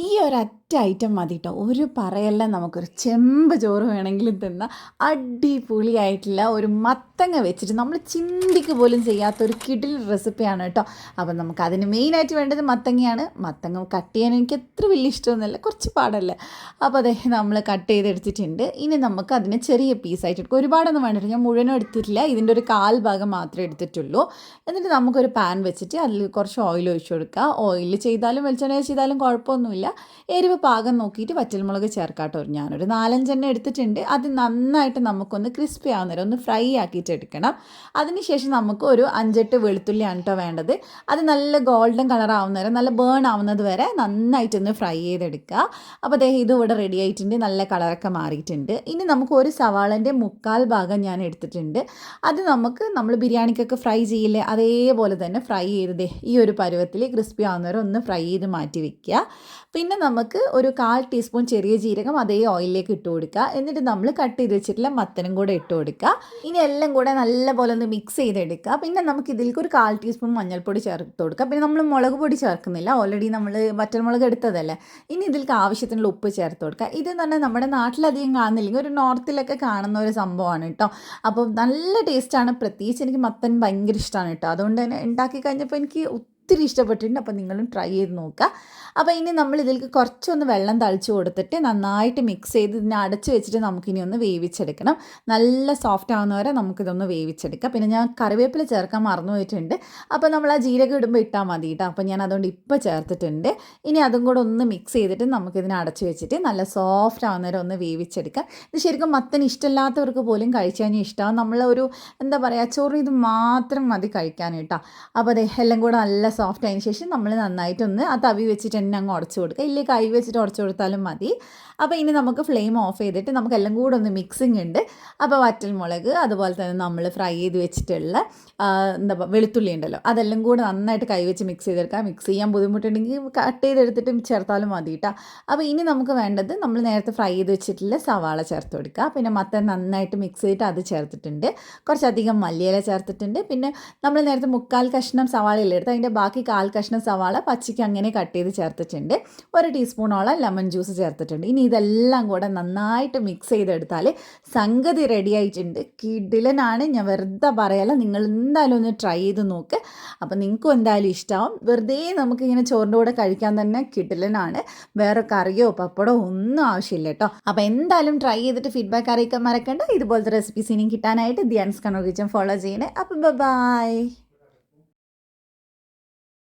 ഈ ഒരൊറ്റ ഐറ്റം മതി കേട്ടോ ഒരു പറയല്ല നമുക്കൊരു ചെമ്പ് ചോറ് വേണമെങ്കിലും തിന്ന. അടിപൊളിയായിട്ടുള്ള ഒരു മത്തങ്ങ വെച്ചിട്ട് നമ്മൾ ചിന്തിക്ക് പോലും ചെയ്യാത്ത ഒരു കിടിൽ റെസിപ്പിയാണ് കേട്ടോ. അപ്പം നമുക്ക് അതിന് മെയിനായിട്ട് വേണ്ടത് മത്തങ്ങയാണ്. മത്തങ്ങ കട്ട് ചെയ്യാൻ എനിക്ക് എത്ര വലിയ ഇഷ്ടമൊന്നുമല്ല. കുറച്ച് പാടല്ലേ. അപ്പോൾ അതെ നമ്മൾ കട്ട് ചെയ്തെടുത്തിട്ടുണ്ട്. ഇനി നമുക്ക് അതിനെ ചെറിയ പീസായിട്ട് എടുക്കും. ഒരുപാടൊന്നും വേണ്ടിട്ട് ഞാൻ മുഴുവനും എടുത്തിട്ടില്ല. ഇതിന്റെ ഒരു കാൽ ഭാഗം മാത്രമേ എടുത്തിട്ടുള്ളൂ. എന്നിട്ട് നമുക്കൊരു പാൻ വെച്ചിട്ട് അതിൽ കുറച്ച് ഓയിൽ ഒഴിച്ചു കൊടുക്കുക. ഓയിൽ ചെയ്താലും വെളിച്ചെണ്ണ ചെയ്താലും കുഴപ്പമൊന്നുമില്ല. എരിവ് പാകം നോക്കിയിട്ട് വറ്റൽമുളക് ചേർക്കാട്ടോ. ഞാനൊരു നാലഞ്ചെണ്ണ എടുത്തിട്ടുണ്ട്. അത് നന്നായിട്ട് നമുക്കൊന്ന് ക്രിസ്പി ആവുന്നേരം ഒന്ന് ഫ്രൈ ആക്കിയിട്ട് എടുക്കണം അതിനുശേഷം നമുക്ക് ഒരു അഞ്ചെട്ട് വെളുത്തുള്ളിയാണ് കേട്ടോ വേണ്ടത്. അത് നല്ല ഗോൾഡൻ കളർ ആവുന്നേരം നല്ല ബേൺ ആവുന്നത് വരെ നന്നായിട്ടൊന്ന് ഫ്രൈ ചെയ്തെടുക്കുക. അപ്പോൾ അദ്ദേഹം ഇത് ഇവിടെ റെഡി ആയിട്ടുണ്ട്. നല്ല കളറൊക്കെ മാറിയിട്ടുണ്ട്. ഇനി നമുക്ക് ഒരു സവാളന്റെ മുക്കാൽ ഭാഗം ഞാൻ എടുത്തിട്ടുണ്ട്. അത് നമുക്ക് നമ്മൾ ബിരിയാണിക്കൊക്കെ ഫ്രൈ ചെയ്യില്ലേ അതേപോലെ തന്നെ ഫ്രൈ ചെയ്തത് ഈ ഒരു പരുവത്തിൽ ക്രിസ്പി ആവുന്നവരെ ഒന്ന് ഫ്രൈ ചെയ്ത് മാറ്റി വെക്കുക. പിന്നെ നമുക്ക് ഒരു കാൽ ടീസ്പൂൺ ചെറിയ ജീരകം അതേ ഓയിലിലേക്ക് ഇട്ട് കൊടുക്കുക. എന്നിട്ട് നമ്മൾ കട്ട് ചെയ്ത് വെച്ചിട്ടുള്ള മത്തനും കൂടെ ഇട്ട് കൊടുക്കുക. ഇനി എല്ലാം കൂടെ നല്ലപോലെ ഒന്ന് മിക്സ് ചെയ്തെടുക്കുക. പിന്നെ നമുക്ക് ഇതിലേക്ക് ഒരു കാൽ ടീസ്പൂൺ മഞ്ഞൾപ്പൊടി ചേർത്ത് കൊടുക്കുക. പിന്നെ നമ്മൾ മുളക് പൊടി ചേർക്കുന്നില്ല. ഓൾറെഡി നമ്മൾ വറ്റൽമുളക് എടുത്തതല്ലേ. ഇനി ഇതിലേക്ക് ആവശ്യത്തിനുള്ള ഉപ്പ് ചേർത്ത് കൊടുക്കുക. ഇത് പറഞ്ഞാൽ നമ്മുടെ നാട്ടിലധികം കാണുന്നില്ലെങ്കിൽ ഒരു നോർത്തിലൊക്കെ കാണുന്ന ഒരു സംഭവമാണ് കേട്ടോ. അപ്പോൾ നല്ല ടേസ്റ്റാണ് പ്രത്യേകിച്ച് എനിക്ക് മത്തൻ ഭയങ്കര ഇഷ്ടമാണ് കേട്ടോ. അതുകൊണ്ട് തന്നെ ഉണ്ടാക്കി കഴിഞ്ഞപ്പോൾ എനിക്ക് ഒത്തിരി ഇഷ്ടപ്പെട്ടിട്ടുണ്ട്. അപ്പോൾ നിങ്ങളും ട്രൈ ചെയ്ത് നോക്കുക. അപ്പോൾ ഇനി നമ്മൾ ഇതിലേക്ക് കുറച്ചൊന്ന് വെള്ളം തളിച്ച് കൊടുത്തിട്ട് നന്നായിട്ട് മിക്സ് ചെയ്ത് ഇതിനെ അടച്ച് വെച്ചിട്ട് നമുക്കിനി ഒന്ന് വേവിച്ചെടുക്കണം. നല്ല സോഫ്റ്റ് ആവുന്ന വരെ നമുക്കിതൊന്ന് വേവിച്ചെടുക്കാം. പിന്നെ ഞാൻ കറിവേപ്പില ചേർക്കാൻ മറന്നു പോയിട്ടുണ്ട്. അപ്പോൾ നമ്മൾ ആ ജീരകം ഇടുമ്പോൾ ഇട്ടാൽ മതി കേട്ടോ. അപ്പോൾ ഞാൻ അതുകൊണ്ട് ഇപ്പോൾ ചേർത്തിട്ടുണ്ട്. ഇനി അതും കൂടെ ഒന്ന് മിക്സ് ചെയ്തിട്ട് നമുക്കിതിനെ അടച്ച് വെച്ചിട്ട് നല്ല സോഫ്റ്റ് ആവുന്ന വരെ ഒന്ന് വേവിച്ചെടുക്കാം. ഇത് ശരിക്കും മത്തൻ ഇഷ്ടമില്ലാത്തവർക്ക് പോലും കഴിച്ചാൽ ഇഷ്ടമാവും നമ്മളൊരു എന്താ പറയുക ചോറ് ഇത് മാത്രം മതി കഴിക്കാൻ കേട്ടോ. അപ്പോൾ അതെ എല്ലാം കൂടെ നല്ല സോഫ്റ്റ് ആയതിനു ശേഷം നമ്മൾ നന്നായിട്ടൊന്ന് ആ തവി വെച്ചിട്ട് തന്നെ അങ്ങ് ഉടച്ചു കൊടുക്കുക. ഇല്ലേ കൈ വെച്ചിട്ട് ഉടച്ചു കൊടുത്താലും മതി. അപ്പോൾ ഇനി നമുക്ക് ഫ്ലെയിം ഓഫ് ചെയ്തിട്ട് നമുക്ക് എല്ലാം കൂടെ ഒന്ന് മിക്സിങ് ഉണ്ട് അപ്പോൾ വറ്റൽമുളക് അതുപോലെ തന്നെ നമ്മൾ ഫ്രൈ ചെയ്ത് വെച്ചിട്ടുള്ള എന്താ വെളുത്തുള്ളി ഉണ്ടല്ലോ അതെല്ലാം കൂടെ നന്നായിട്ട് കൈ വെച്ച് മിക്സ് ചെയ്തെടുക്കാം മിക്സ് ചെയ്യാൻ ബുദ്ധിമുട്ടുണ്ടെങ്കിൽ കട്ട് ചെയ്തെടുത്തിട്ട് ചേർത്താലും മതി കേട്ടോ അപ്പോൾ ഇനി നമുക്ക് വേണ്ടത് നമ്മൾ നേരത്തെ ഫ്രൈ ചെയ്ത് വെച്ചിട്ടുള്ള സവാള ചേർത്ത് കൊടുക്കുക. പിന്നെ മത്തൻ നന്നായിട്ട് മിക്സ് ചെയ്തിട്ട് അത് ചേർത്തിട്ടുണ്ട്. കുറച്ചധികം മല്ലിയില ചേർത്തിട്ടുണ്ട്. പിന്നെ നമ്മൾ നേരത്തെ മുക്കാൽ കഷ്ണം സവാള എടുത്ത് അതിന്റെ ബാക്കി കാൽ കഷ്ണം സവാള പച്ചയ്ക്ക് അങ്ങനെ കട്ട് ചെയ്ത് ചേർത്തിട്ടുണ്ട്. ഒരു ടീസ്പൂണോളം ലെമൺ ജ്യൂസ് ചേർത്തിട്ടുണ്ട്. ഇനി ഇതെല്ലാം കൂടെ നന്നായിട്ട് മിക്സ് ചെയ്തെടുത്താൽ സംഗതി റെഡി ആയിട്ടുണ്ട്. കിഡിലനാണ് ഞാൻ വെറുതെ പറയല നിങ്ങൾ എന്തായാലും ഒന്ന് ട്രൈ ചെയ്ത് നോക്ക്. അപ്പം നിങ്ങൾക്കും എന്തായാലും ഇഷ്ടമാവും വെറുതെ നമുക്കിങ്ങനെ ചോറിന്റെ കൂടെ കഴിക്കാൻ തന്നെ കിഡിലനാണ് വേറെ കറിയോ പപ്പടോ ഒന്നും ആവശ്യമില്ല കേട്ടോ. അപ്പോൾ എന്തായാലും ട്രൈ ചെയ്തിട്ട് ഫീഡ്ബാക്ക് അറിയിക്കാൻ മറക്കണ്ട. ഇതുപോലത്തെ റെസിപ്പീസ് ഇനിയും കിട്ടാനായിട്ട് ധ്യാൻസ് കണ്ണോ കിച്ചൻ ഫോളോ ചെയ്യണേ. അപ്പം ബൈ